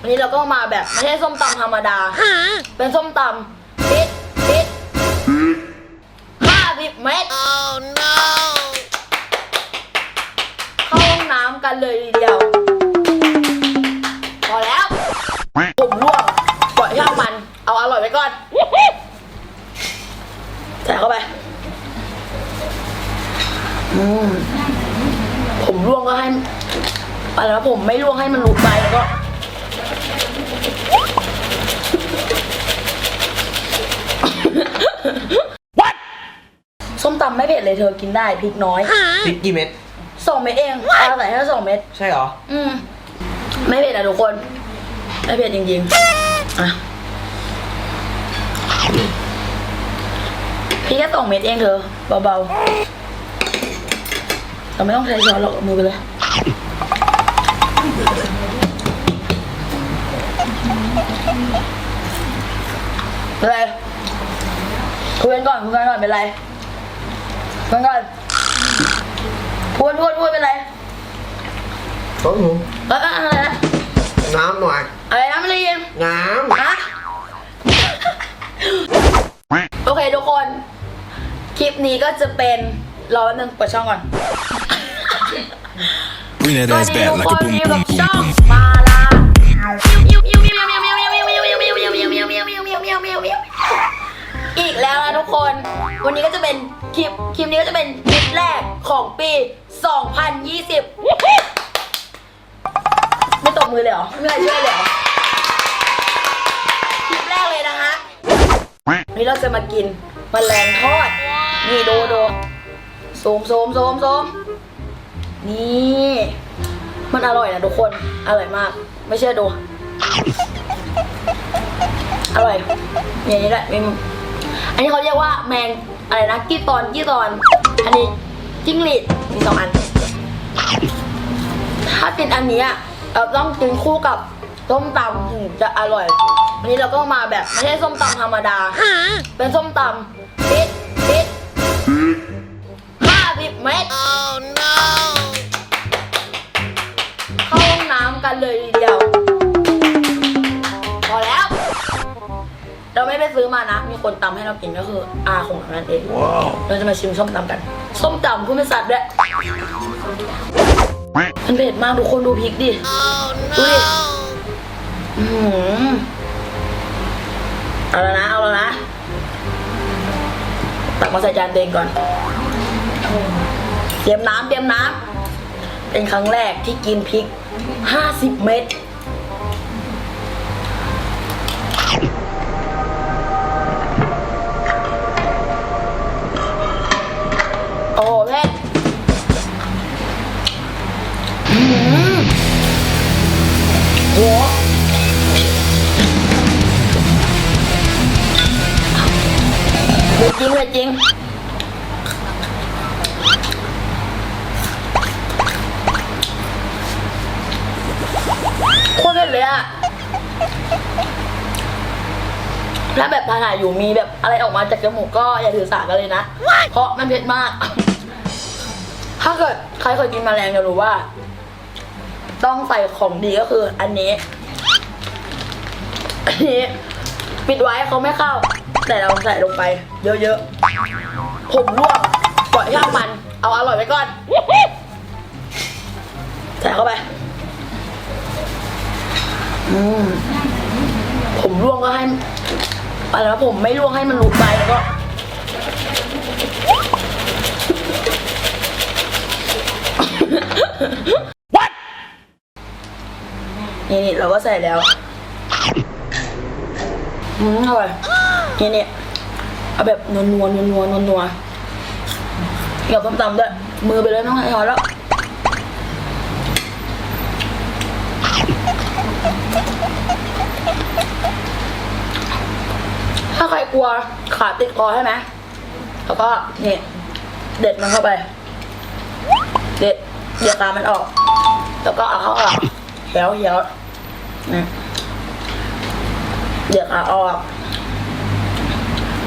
วันนี้เราก็มาแบบไม่ใช่ส้มตำธรรมดา เป็นส้มตำพริกพริกห้าสิบเมตร Oh no! เข้าห้องน้ำกันเลยทีเดียว พอแล้ว ผมร่วงปล่อยช่างมัน เอาอร่อยไว้ก่อน ใส่เข้าไป อืม ผมร่วงก็ให้อะไรนะผมไม่ร่วงให้มันหลุดไปแล้วก็ ส้มตำไม่เผ็ดเลยเธอกินได้พริกน้อยพริกกี่เม็ดสองเม็ดเองเอาใส่แค่สองเม็ดใช่เหรอ อืมไม่เผ็ดอะทุกคน ไม่เผ็ดจริงๆอะพี่แค่สองเม็ดเองเธอเบาๆเราไม่ต้องใช้ช้อนหรอกเอามือไปเลยเป็นไร คุยกันก่อนคุยกันก่อนเป็นไรคุยกันก่อนพูดพูดพูดเป็นไรต้นหมูเออเอออะไรนะน้ำหน่อยอะไรนะไม่ได้ยินน้ฮะโอเคทุกคน คลิปนี้ก็จะเป็นรอแป๊บนึงเปิดช่องก่อน Bring that สวัส ass ดี back ทุก like ค a น boom อยู่ boom กับ boom ช่อง boom. แล้วนะทุกคน วันนี้ก็จะเป็นคลิป คลิปนี้ก็จะเป็นคลิปแรกของปี 2020 ไม่ตบมือเลยเหรอ ไม่มีใครช่วยเลยเหรอ คลิปแรกเลยนะฮะวันนี้เราจะมากินมแมลงทอด นี่ดูดูโสมโสมโสมโสมนี่มันอร่อยนะทุกคน อร่อยมาก ไม่เชื่อดู อร่อย อย่างนี้แหละมี อันนี้เขาเรียกว่าแมงอะไรนะกี้ตอนกี้ตอน อันนี้จิ้งหรีดมีสองอัน ถ้ากินอันนี้เราต้องกินคู่กับส้มตำถึงจะอร่อย วันนี้เราก็มาแบบไม่ใช่ส้มตำธรรมดา เป็นส้มตำพริกพริกห้าสิบเมตร Oh no! เข้าห้องน้ำกันเลย ไม่ไปซื้อมานะ มีคนตำให้เรากินก็คืออาของเรานั่นเอง เราจะมาชิมส้มตำกัน ส้มตำพูดไม่สัตว์ด้วยมันเผ็ดมากทุกคนดูพริกดิ Oh Ui. no! อือหือเอาแล้วนะ เอาแล้วนะ ตักมาใส่จานเองก่อน เตรียมน้ำเตรียมน้ำเป็นครั้งแรกที่กินพริก50เม็ด โหเผ็ดจริงเผ็ดจริงโคตรเผ็ดเลยอะถ้าแบบถ่ายอยู่มีแบบอะไรออกมาจากจมูกก็อย่าถือสากันเลยนะ เพราะมันเผ็ดมาก ถ้าเกิดใครเคยกินแมลงจะรู้ว่า ต้องใส่ของดีก็คือ อันนี้ อันนี้ ปิดไว้เขาไม่เข้า แต่เราใส่ลงไป เยอะๆ ผมร่วงปล่อยช่างมัน เอาอร่อยไว้ก่อน ใส่เข้าไป อืมผมร่วงก็ให้อะไรนะผมไม่ร่วงให้มันหลุดไปแล้วก็ นี่นี่เราก็ใส่แล้วอืมอร่อยนี่นี่เอาแบบนัวนัวนัวนัวนัวนัวเกี่ยวกับส้มตำด้วยมือไปเลยน้องไอ้หอแล้วถ้าใครกลัวขาติดคอใช่ไหมแล้วก็นี่เด็ดมันเข้าไป เด็ดเด็ดตามันออก แล้วก็เอาเข้าออกเหี่ยวเหี่ยว เด็ดขาออก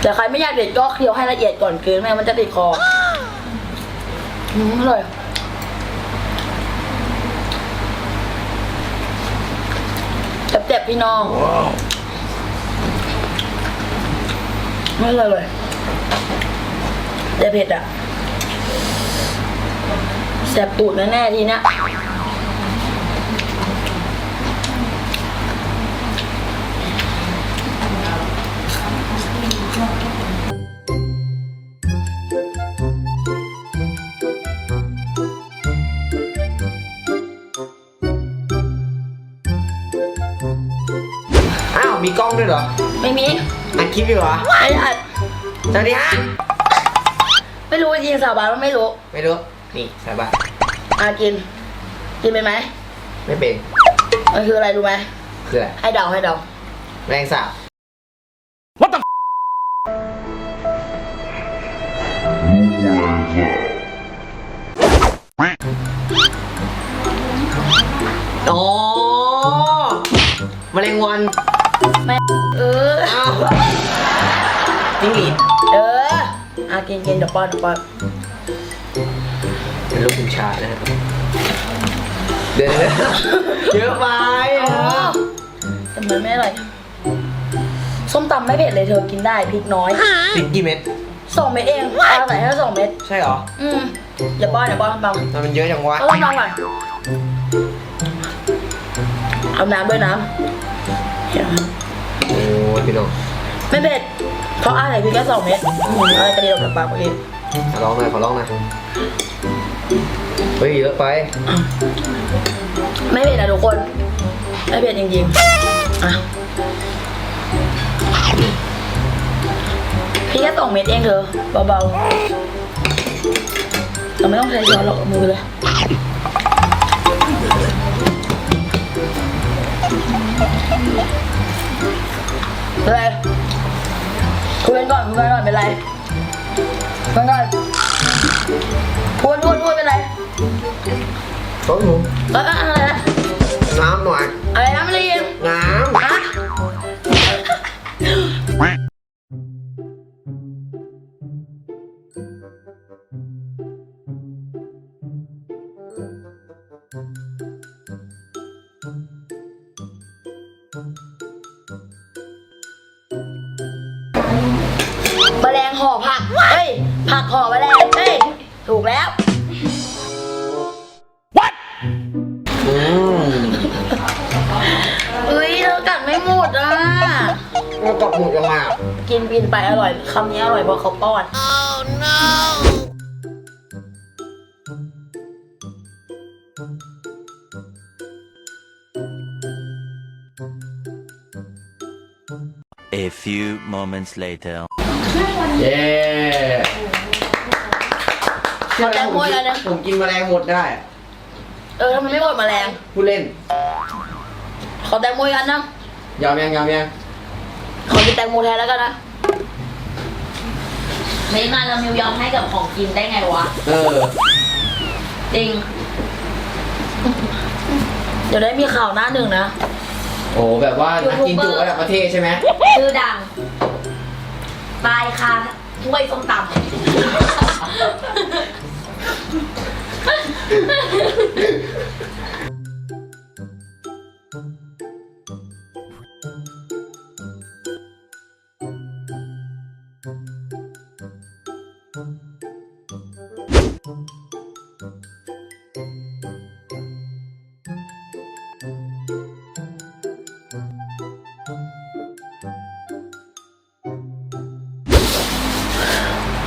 แต่ใครไม่อยากเด็ดก็เคี้ยวให้ละเอียดก่อนคืนไม่งั้นมันจะติดคออืมอร่อยแบบจ็บพี่น้องไม่เลยเลยแต่เผ็ดอะแสบตูดแน่ๆทีเนี้ย อ้าว มีกล้องด้วยเหรอไม่มีอัดคลิปอยู่เหรอ ไม่อัดสวัสดีฮะ ไม่รู้จริงๆสาบานว่าไม่รู้ไม่รู้ นี่สบายอากิน กินไปไหมไม่เป็น มันคืออะไรรู้ไหมคืออะไร ให้เดาให้เดาแรงสาบอ๋อ แมลงวันแม่เอออ้าวจิ้งหรีดเอออากินกินเดี๋ยวป้อนเดี๋ยวป้อนเป็นลูกคุณชายนะครับเดี๋ยวนะเยอะไปอ๋อะอแต่มันไม่อร่อยส้มตำไม่เผ็ดเลยเธอกินได้พริกน้อยพริกกี่เม็ดสองเม็ดเองเอาใส่แค่สองเม็ดใช่เหรออืมอย่าป้อนอย่าป้อนบังทำไมมันเยอะจังวะเอาต้องบังก่อนเอาน้ำด้วยน้ำ เห็นไหมโอ้ยพี่น้องไม่เผ็ดเพราะอาใส่พริกแค่สองเม็ดอืมอะไรกระเด็นออกจากปากเมื่อกี้ขอร้องหน่อยขอร้องหน่อยเฮ้ยเยอะไปไม่เผ็ดนะทุกคนไม่เผ็ดจริงๆอะพี่แค่สองเม็ดเองเธอเบาๆเราไม่ต้องใช้ช้อนหรอกเอามือเลย เป็นไรคุยกันก่อนคุยกันก่อนเป็นไรคุยกันก่อนพูดพูดพูดเป็นไร ต้นหมูเออเฮ้ยผักห่อแมลงเฮ้ยถูกแล้วำอืมเฮ้ยเธอกัดไม่หมดอะ แล้วกับหมูยังไงอะกินบินไปอร่อยคำนี้อร่อยเพราะเขาป้อน A few moments later. เย้ ขอแตงโมอีกอันหนึ่งผมกินแมลงหมดได้ เออทำไมไม่หมดแมลง ผู้เล่น ขอแตงโมอีกอันนะยอมยังยอมยังขอกินแตงโมแทนแล้วกันนะไม่มาเรามิวยอมให้กับของกินได้ไงวะ เออ จริง เดี๋ยวได้มีข่าวหน้าหนึ่งนะ โอ้แบบว่านักกินจุระดับประเทศใช่ไหมชื่อดังตายคาถ้วยส้มตำ แ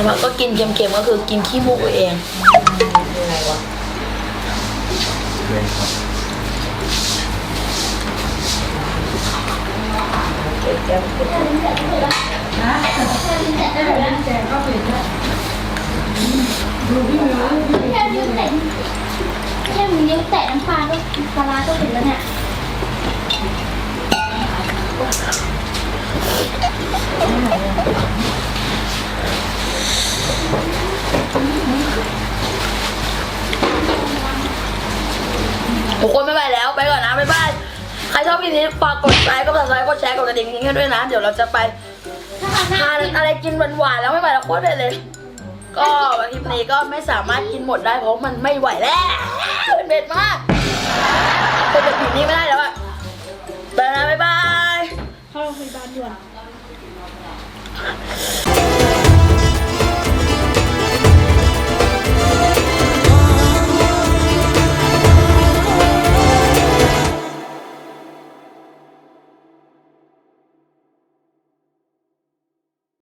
ต่ว่าก็กินเค็มๆก็คือกินขี้มูกตัวเอง แค่นิ้วแตะแค่นิ้วแตะน้ำปลาก็ปลาร้าก็เห็นแล้วเนี่ย ทุกคนไม่ไปแล้วไปก่อนนะบ๊ายบายใครชอบคลิปนี้ฝากกดไลค์กดติดตามกดแชร์กดกระดิ่งให้ด้วยนะเดี๋ยวเราจะไปทานอะไรกินหวานๆแล้วไม่ไหวแล้วโคตรเผ็ดเลย ก็วันคลิปนี้ก็ไม่สามารถกินหมดได้เพราะมันไม่ไหวแล้วมันเผ็ดมากเผ็ดแบบนี้ไม่ได้แล้วอะไปนะบ๊ายบายเข้าโรงพยาบาลด่วน